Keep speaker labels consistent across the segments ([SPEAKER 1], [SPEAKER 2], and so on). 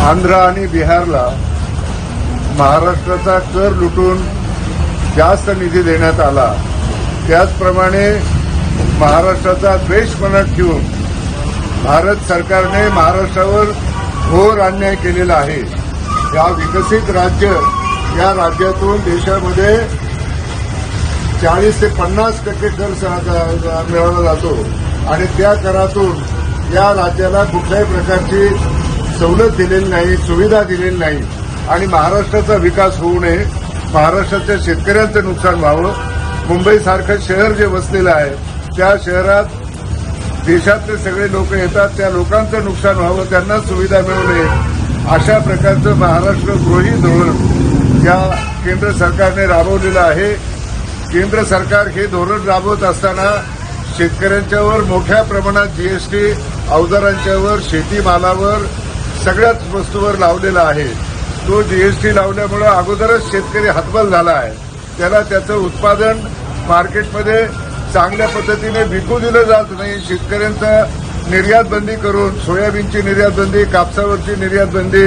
[SPEAKER 1] आंध्र आणि बिहारला महाराष्ट्राचा कर लुटून जास्त निधी देण्यात आला. त्याचप्रमाणे महाराष्ट्राचा द्वेष मनात ठेवून भारत सरकारने महाराष्ट्रावर घोर अन्याय केलेला आहे. या विकसित राज्य या राज्यातून देशामध्ये चाळीस ते पन्नास टक्के कर स- मिळवला जातो. आणि त्या करातून या राज्याला कुठल्याही प्रकारची सवलत दिलेली नाही सुविधा दिलेली नाही आणि महाराष्ट्राचा विकास होऊ नये महाराष्ट्राच्या शेतकऱ्यांचं नुकसान व्हावं. मुंबईसारखं शहर जे वसलेलं आहे त्या शहरात देशातले सगळे लोक येतात त्या लोकांचं नुकसान व्हावं त्यांना सुविधा मिळू नये. अशा प्रकारचं महाराष्ट्र धोरण या केंद्र सरकारने राबवलेलं आहे. केंद्र सरकार हे धोरण राबवत असताना शेतकऱ्यांच्यावर मोठ्या प्रमाणात जीएसटी अवजारांच्यावर शेतीमालावर सगळ्याच वस्तूवर लावलेला आहे. तो जीएसटी लावल्यामुळे अगोदरच शेतकरी हतबल झाला आहे. त्याला त्याचं उत्पादन मार्केटमध्ये चांगल्या पद्धतीने विकू दिलं जात नाही. शेतकऱ्यांचा निर्यात बंदी करून सोयाबीनची निर्यात बंदी कापसावरची निर्यात बंदी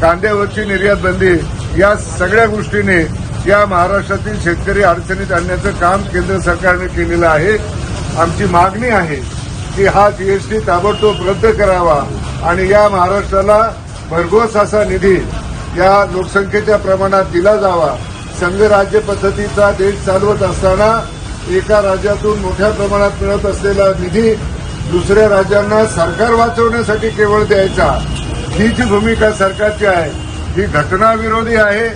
[SPEAKER 1] कांद्यावरची निर्यात बंदी या सगळ्या गोष्टीने या महाराष्ट्रातील शेतकरी अडचणीत आणण्याचं काम केंद्र सरकारने केलेलं आहे. आमची मागणी आहे की हा जीएसटी ताबडतोब रद्द करावा. आणि या महाराष्ट्राला भरघोस असा निधी या लोकसंख्येच्या प्रमाणात दिला जावा. संघराज्य पद्धतीचा देश चालवत असताना एका राज्यातून मोठ्या प्रमाणात मिळत असलेला निधी दुसऱ्या राज्यांना सरकार वाचवण्यासाठी केवळ द्यायचा. ही जी भूमिका सरकारची आहे. ही घटनाविरोधी आहे.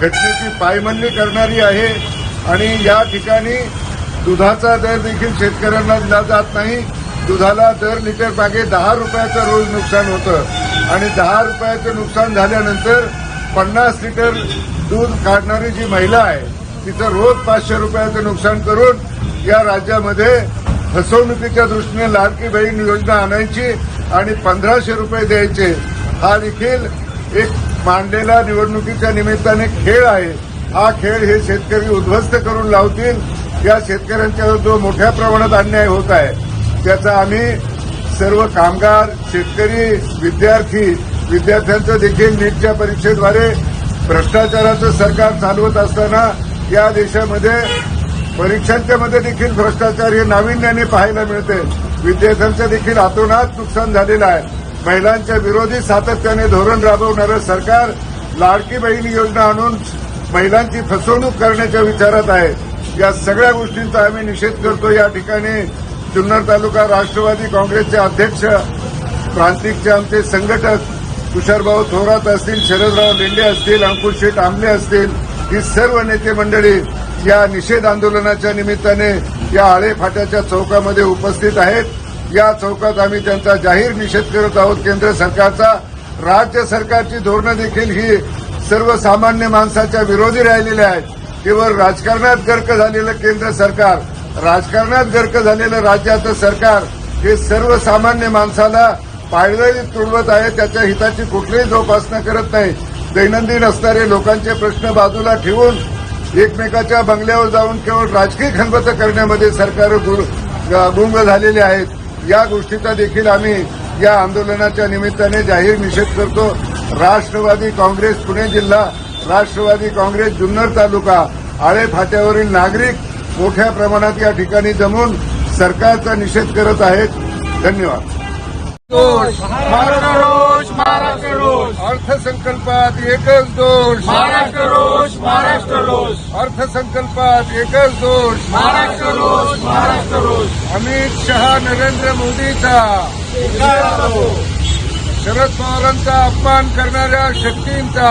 [SPEAKER 1] घटनेची पायमल्ली करणारी आहे. आणि या ठिकाणी दुधाचा दर देखील शेतकऱ्यांना दिला जात नाही. दुधाला दर लिटर मागे दहा रुपयाचं रोज नुकसान होतं. आणि दहा रुपयाचं नुकसान झाल्यानंतर पन्नास लिटर दूध काढणारी जी महिला आहे तिचं रोज पाचशे रुपयाचं नुकसान करून या राज्यामध्ये फसवणुकीच्या दृष्टीने लाडकी बहीण योजना आणायची आणि पंधराशे रुपये द्यायचे. हा देखील एक मांडलेला निवडणुकीच्या निमित्ताने खेळ आहे. हा खेळ हे शेतकरी उद्ध्वस्त करून लावतील. या शेतकऱ्यांच्यावर जो मोठ्या प्रमाणात अन्याय होत आहे त्याचा आम्ही सर्व कामगार शेतकरी विद्यार्थी विद्यार्थ्यांचं देखील नीटच्या परीक्षेद्वारे भ्रष्टाचाराचं सरकार चालवत असताना या देशामध्ये परीक्षांच्या मध्ये देखील भ्रष्टाचार हे नाविन्याने पाहायला मिळते. विद्यार्थ्यांचं देखील आतोनात नुकसान झालेलं आहे. महिलांच्या विरोधी सातत्याने धोरण राबवणारं सरकार लाडकी बहीण योजना आणून महिलांची फसवणूक करण्याच्या विचारात आहे. या सगळ्या गोष्टींचा आम्ही निषेध करतो. या ठिकाणी जुन्नर तालुका राष्ट्रवादी काँग्रेसचे अध्यक्ष प्रांतिकचे आमचे संघटक तुषारभाऊ थोरात असतील शरदराव लेंडे असतील अंकुश शेठ आंबले असतील ही सर्व नेते मंडळी या निषेध आंदोलनाच्या निमित्ताने या आळे फाट्याच्या चौकामध्ये उपस्थित आहेत. या चौकात आम्ही त्यांचा जाहीर निषेध करत आहोत. केंद्र सरकारचा राज्य सरकारची धोरणं देखील ही सर्वसामान्य माणसाच्या विरोधी राहिलेली आहेत. केवळ राजकारणात गर्क झालेलं केंद्र सरकार राजकारणात गर्क झालेलं राज्याचं सरकार हे सर्वसामान्य माणसाला पायदळी तुडवत आहे त्याच्या हिताची कुठलीही जोपासना करत नाही. दैनंदिन असणारे लोकांचे प्रश्न बाजूला ठेवून एकमेकाच्या बंगल्यावर जाऊन केवळ राजकीय खनबत करण्यामध्ये सरकार गुंग झालेले आहेत. या गोष्टीचा देखील आम्ही या आंदोलनाच्या निमित्ताने जाहीर निषेध करतो. राष्ट्रवादी काँग्रेस पुणे जिल्हा राष्ट्रवादी काँग्रेस जुन्नर तालुका आळे फाट्यावरील नागरिक मोठ्या प्रमाणात या ठिकाणी जमून सरकारचा निषेध करत आहेत. धन्यवाद.
[SPEAKER 2] दोष महाराष्ट्र रोष महाराष्ट्र रोष
[SPEAKER 1] अर्थसंकल्पात एकच दोष
[SPEAKER 2] महाराष्ट्र रोष महाराष्ट्र रोष
[SPEAKER 1] अर्थसंकल्पात एकच दोष
[SPEAKER 2] महाराष्ट्र रोष महाराष्ट्र रोष
[SPEAKER 1] अमित शहा नरेंद्र मोदीचा. शरद पवारांचा अपमान करणाऱ्या शक्तींचा